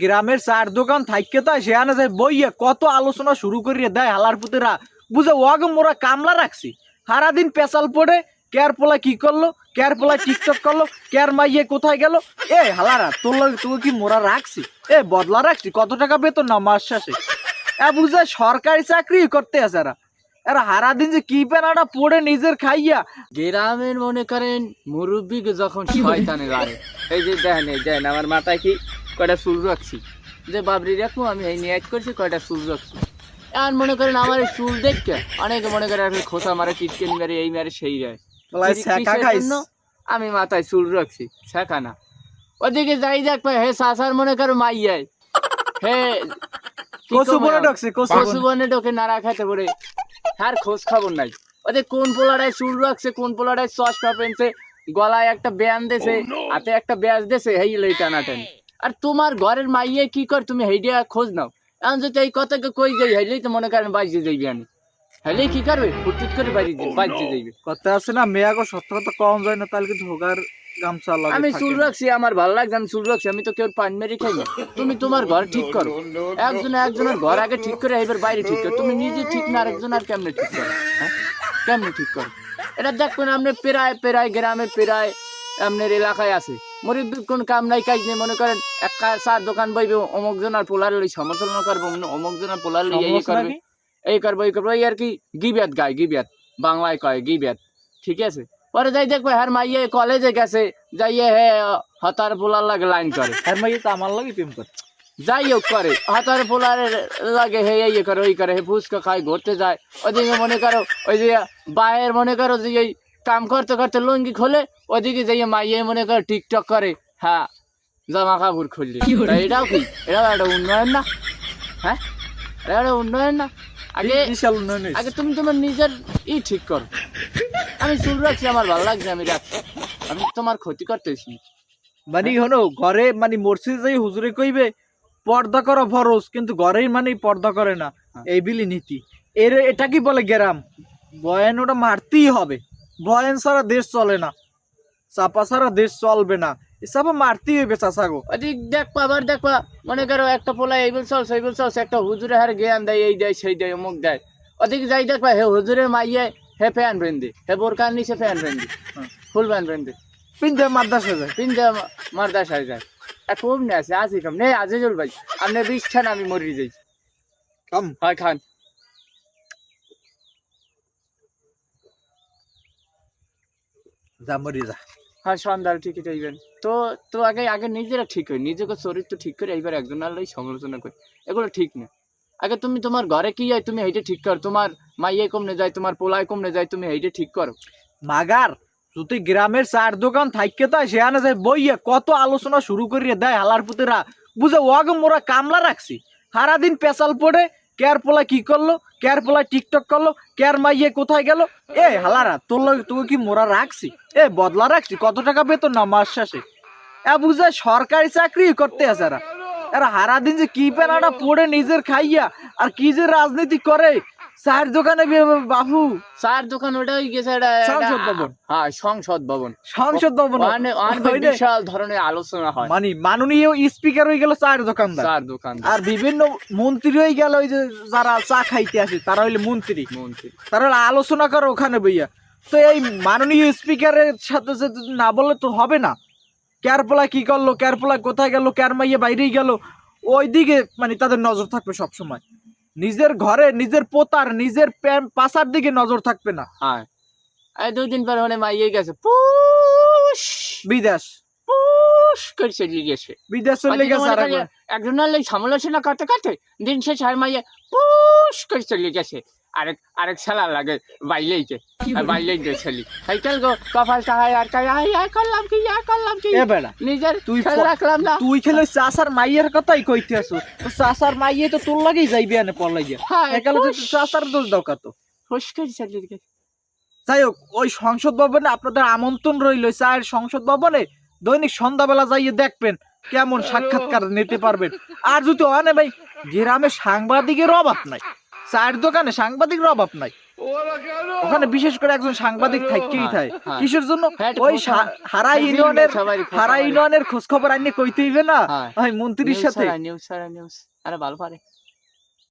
গ্রামের চার দোকান থাইকে তো সেখানে যাই বইয়ে কত আলোচনা শুরু করিয়ে দেয় হালার পুতেরা। বুঝে ওয়াগ মোরা কামলা রাখছি। সারাদিন পেশাল পড়ে কেয়ার পোলা কি করল কেয়ার পোলা টিকটক করল কেয়ার মাইয়ে কোথায় গেল? এ হালারা তোর লগে তোকে কি মোরা রাখছি? এ বদলা রাখছি কত টাকা বেতন না মাস শেষে? এ বুঝে সরকারি চাকরি করতে আছে এরা। এরা সারাদিন যে কি পেনাটা পড়ে নিজের খাইয়া। গ্রামের মনে করেন মুরব্বী যখন শয়তানে লাগে এই যে দেখেন এই আমার মাথায় কি কয়টা চুল রাখছি? যে বাবরি রাখব আমি এই নিয়ে করছি কয়টা চুল রাখছি? আর মনে করেন আমার চুল দেখতে অনেকে মনে করে আর খোসা মারে টিটকেন মেরে এই মেরে সেই জন্য? আমি মাথায় চুল রাখছি শেখা না। ওদিকে যাই দেখ হে সাসার মনে করো মাইয়াই। হে কি কচু কমে বলে আর? ঢকছে বনে। ডোকে নাড়া খাইতে পড়ে আর খোঁজ খবর নাই। ওদের কোন পোলাটায় চুল রাখছে কোন পোলাটায় চশমা পেনছে গলায় একটা ব্যান দেছে হাতে একটা ব্যাস দেছে হেই লই টানাটেন। আর তোমার ঘরের মাইয়ে কি কর তুমি হেডিয়া খোঁজ নাও। এখন যদি এই কথাকে কই যাই হেইলেই তো মনে করেন বাইজে যাইবে আমি হেলেই কি করবে? ফুটফুট করে বাইরে বাইজে যাইবে। কথা আছে না মেয়াগো সত্য কথা কম যায় না তাহলে কিন্তু হোগার গামছা লাগে আমি চুল রাখছি আমার ভালো লাগছে আমি চুল রাখছি আমি তো কেউ পান মেরে খাই না। তুমি তোমার ঘর ঠিক করো। একজন একজনের ঘর আগে ঠিক করে এবার বাইরে ঠিক করো। তুমি নিজে ঠিক না আরেকজন আর কেমনে ঠিক করো? হ্যাঁ? কেমনে ঠিক করো? এটা দেখবেন আপনি পেরায় পেরায় গ্রামে পেরায় আপনার এলাকায় আছে। মুরব্বীর কোন কাম নাই কাজ নেই মনে করেন এক চার দোকান বইবে অমুক জনের পোলার লই সমালোচনা করব অমুক- জনের পোলার লই এই করবে এই করব এই করব এই আর কি গিব্যাত গায় গিব্যাত। বাংলায় কয় গিব্যাত। ঠিক আছে? পরে যাই দেখবে হ্যার মাইয়ে কলেজে গেছে যাইয়ে হে হতার পোলার লাগে লাইন করে। হ্যাঁ মাইয়ে তো আমার লাগে প্রেম করে। যাই হোক করে হতার পোলার লাগে হে এই করে ওই করে হে ফুচকা খায় ঘুরতে যায়। ওদিকে মনে করো ওই যে বাইরের মনে করো যে এই কাম করতে করতে লুঙ্গি খোলে ওদিকে যাইয়ে মাইয়ে মনে করে টিকটক করে। হ্যাঁ জামা কাপড় খুললি। এটাও কি? এটাও একটা উন্নয়ন না? হ্যাঁ? এটা একটা উন্নয়ন না? আগে বিশাল উন্নয়ন আগে তুমি তোমার নিজের ই ঠিক করো। আমি চুল রাখছি আমার ভালো লাগছে আমি রাখছি। আমি তোমার ক্ষতি করতেছি। মানে হনো ঘরে মানে মসজিদে যাই হুজুরে কইবে পর্দা করা ফরজ কিন্তু ঘরেই মানে পর্দা করে না। হ্যাঁ। এই বিলি নীতি। এর এটা কি বলে গ্রাম? বয়ান ওটা মারতেই হবে। বয়ান ছাড়া দেশ চলে না। চাপা ছাড়া দেশ চলবে না। এসব মারতেই হইবে চাচা গো ওদিক দেখবা আবার দেখবা মনে করো একটা পোলা এই বল চলছে এই বল চলছে একটা হুজুরে হার জ্ঞান দেয় এই দেয় সেই দেয় অমুক দেয়। ওদিকে যাই দেখবা হে হুজুরের মাইয়ে হে ফ্যান বেঁধে হে বোরকার নিচে ফ্যান বেঁধে হ্যাঁ। ফুল ফ্যান বেঁধে। পিনতে মাদ্রাসা যায়। পিনতে মারদা সাই যায়। এক কম নে আছে আসি কম নে আজে চল ভাই আপনি বিষ খান আমি মরি যাই কাম। হয় খান। যা মরি যা। হ্যাঁ সন্ধ্যার ঠিকই চাইবেন তো তো আগে আগে নিজেরা ঠিক হয় নিজেকে চরিত্র ঠিক করে এইবার একজন আল্লাহ সমালোচনা করি। এগুলো ঠিক না। আগে তুমি তোমার ঘরে কি হয় তুমি এইটা ঠিক করো। তোমার মাইয়ে কমনে যায় তোমার পোলায় কমনে যায় তুমি এইটা ঠিক করো। মাগার যদি গ্রামের চার দোকান থাইকে তো সেখানে যায় বইয়ে কত আলোচনা শুরু করিয়ে দেয় হালার পুতেরা। বুঝে ওয়াগ মোরা কামলা রাখছি। সারাদিন পেশাল পড়ে কেয়ার পোলা কি করল? কেয়ার পোলা টিকটক করল? কেয়ার মাইয়ে কোথায় গেল? এ, হালারা, তোর তোকে কি মোরা রাখছি? এ, বদলা রাখছি? কত টাকা বেতন না মাস শেষে? এ বুঝে সরকারি চাকরি করতে আছে এরা। এরা সারাদিন যে কি পেনাটা পড়ে নিজের খাইয়া, আর কি যে রাজনীতি করে চায়ের দোকানে বাবু। চার দোকান ওটা হয়ে গেছে সংসদ ভবন। হ্যাঁ সংসদ ভবন। সংসদ ভবন। বিশাল ধরনের আলোচনা হয়। মানে মাননীয় স্পিকার হয়ে গেল চায়ের দোকানদার। চার দোকান আর বিভিন্ন মন্ত্রী হয়ে গেল ওই যে যারা চা খাইতে আসে তারা হইলে মন্ত্রী। মন্ত্রী। তারা আলোচনা করে ওখানে বইয়া। তো এই মাননীয় স্পিকারের সাথে সাথে না বললে তো হবে না। ক্যারপোলা কি করল ক্যারপোলা কোথায় গেল ক্যার মাইয়া বাইরেই গেল। ওই দিকে মানে তাদের নজর থাকবে সব সময় নিজের ঘরে নিজের পোতার নিজের প্যাম পাশার দিকে নজর থাকবে না। হ্যাঁ দুই দিন পর মানে মাইয়ে গেছে পুশ। বিদেশ। পুশ করে চলে গেছে বিদেশ চলে গেছে আর একজনের একজন সমালোচনা করতে করতে দিন শেষ আর মাইয়ে পুশ করে চলে গেছে আরেক আরেক শালা লাগে বাইলেইতে আর বাইলেইতে ছেলি। সাইকেল গো? কপাল আর কাই আই আই করলাম কি আই করলাম কি? এ বেড়া নিজের তুই খেয়াল ফ- রাখলাম না। তুই খেলে মাইয়ের কথাই কইতে তো মাইয়ে তো তোর লাগেই যাইবি আনে একালে তো দোষ দাও কত। যাই হোক ওই সংসদ ভবনে আপনাদের আমন্ত্রণ রইল। চায়ের সংসদ ভবনে দৈনিক সন্ধ্যাবেলা যাইয়ে দেখবেন কেমন সাক্ষাৎকার নিতে পারবেন। আর যদি অনে ভাই গ্রামে সাংবাদিকের অভাব নাই। চায়ের দোকানে সাংবাদিকের অভাব নাই ওখানে বিশেষ করে একজন সাংবাদিক থাকতেই হ্যাঁ, থাকে হ্যাঁ। কিসের জন্য হ্যাঁ, ওই হারা ইউনিয়নের হারা। ইউনিয়নের খোঁজ খবর আনিয়ে কইতে হইবে না। ওই মন্ত্রীর সাথে নিউজ সারা নিউজ। আরে ভালো পারে